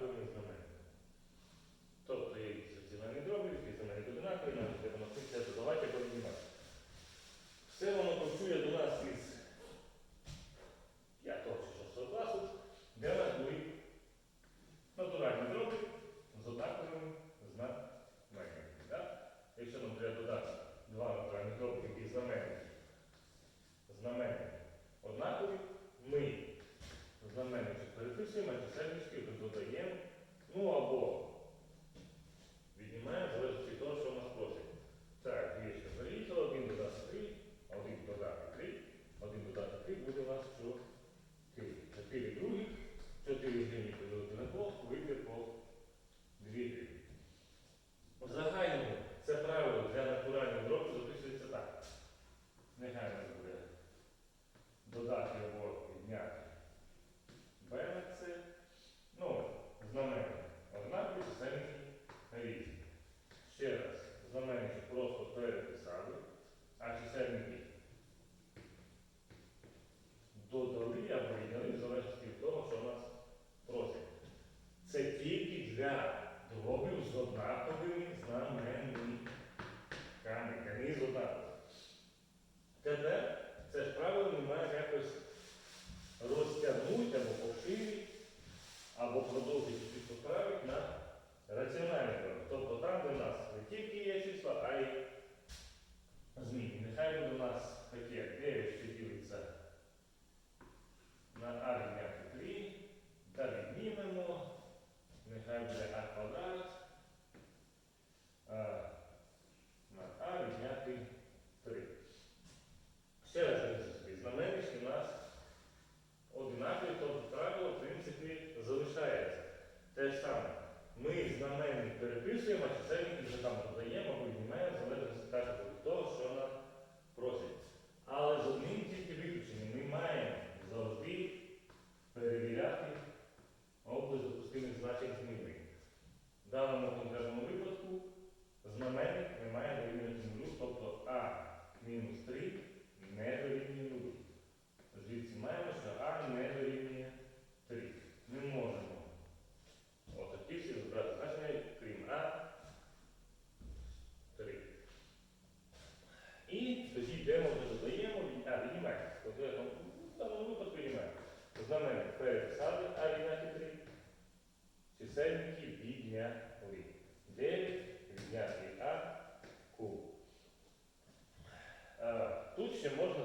однакові знаменники. Тобто є земельний дробіль, і земельник одинакові, нам треба навчитися додавати або віднімати. Все воно працює до нас із п'ятого чи шостого класу, де нас були натуральні дроби з однаковими знаменниками. Якщо нам треба додати два натуральні дроби, які знаменники, знаменники. плюс і менше, додаємо. Ну або Це ж правило ми маємо якось розтягнути або поширити, або продовжити. ще можна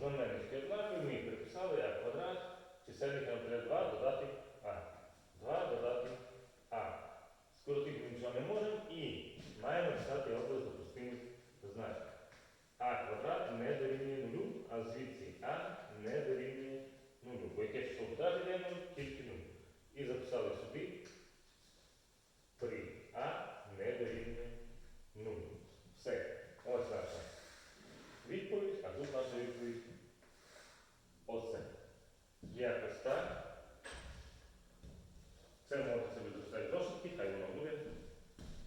знаменники однакові, ми приписали а квадрат, чисельник на 2 додати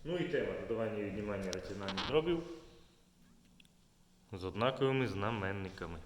Ну і тема додавання віднімання раціональних дробів з однаковими знаменниками.